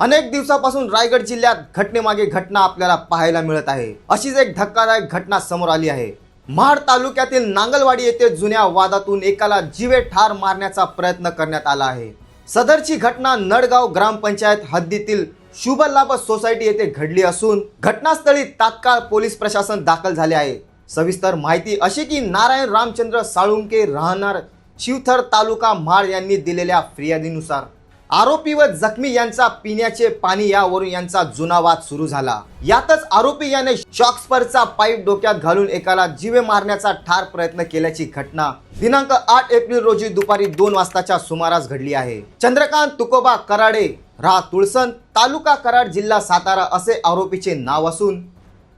अनेक दिवसापासून रायगड जिल्ह्यात घटनेमागे घटना आपल्याला पाहायला मिळत आहे. अशीच एक धक्कादायक घटना समोर आली आहे. महाड तालुक्यातील नांगलवाडी येथे जुन्या वादातून एकाला जीवे ठार मारण्याचा प्रयत्न करण्यात आला आहे. सदरची घटना नडगाव ग्रामपंचायत हद्दीतील शुभलाभ सोसायटी येथे घडली असून घटनास्थळी तात्काळ पोलीस प्रशासन दाखल झाले आहे. सविस्तर माहिती अशी की नारायण रामचंद्र साळुंके राहणार शिवथर तालुका महाड यांनी दिलेल्या फिर्यादीनुसार. आरोपी व जखमी यांचा पिण्याचे पाणी यावरून यांचा जुना वाद सुरू झाला. यातच आरोपी याने शॉक्सपरचा पाईप डोक्यात घालून एकाला जीवे मारण्याचा ठार प्रयत्न केल्याची घटना दिनांक आठ एप्रिल रोजी दुपारी दोन वाजताच्या सुमारास घडली आहे. चंद्रकांत तुकोबा कराडे रा तुळसण तालुका कराड जिल्हा सातारा असे आरोपीचे नाव असून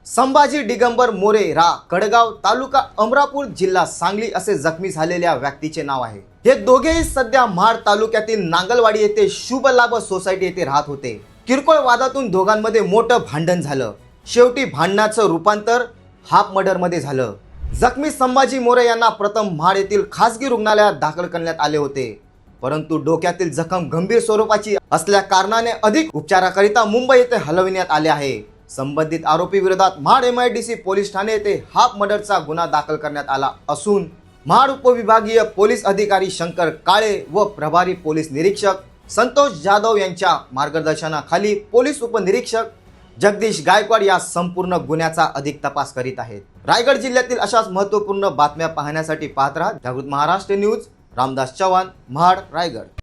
संभाजी दिगंबर मोरे रा कडगाव तालुका अमरापूर जिल्हा सांगली असे जखमी झालेल्या व्यक्तीचे नाव आहे. हे दोघेही सध्या महाड तालुक्यातील नांगलवाडी येथे शुभ लाभ सोसायटी येथे राहत होते. किरकोळ वादातून दोघांमध्ये मोठं भांडण झालं. शेवटी भांडणाचं रूपांतर हाफ मर्डरमध्ये झालं. जखमी संभाजी मोरे यांना प्रथम महाड येथील खासगी रुग्णालयात दाखल करण्यात आले होते. परंतु डोक्यातील जखम गंभीर स्वरूपाची असल्या कारणाने अधिक उपचाराकरिता मुंबई येथे हलविण्यात आले आहे. संबंधित आरोपी विरोधात महाड सी पोलीस ठाणे येथे हाफ मर्डरचा गुन्हा दाखल करण्यात आला असून महाड उपविभागीय पोलीस अधिकारी शंकर काळे व प्रभारी पोलीस निरीक्षक संतोष जाधव यांच्या मार्गदर्शनाखाली पोलीस उपनिरीक्षक जगदीश गायकवाड या संपूर्ण गुन्ह्याचा अधिक तपास करीत आहेत. रायगड जिल्ह्यातील अशाच महत्त्वपूर्ण बातम्या पाहण्यासाठी पाहत राहा जागृत महाराष्ट्र न्यूज रामदास चव्हाण महाड रायगड.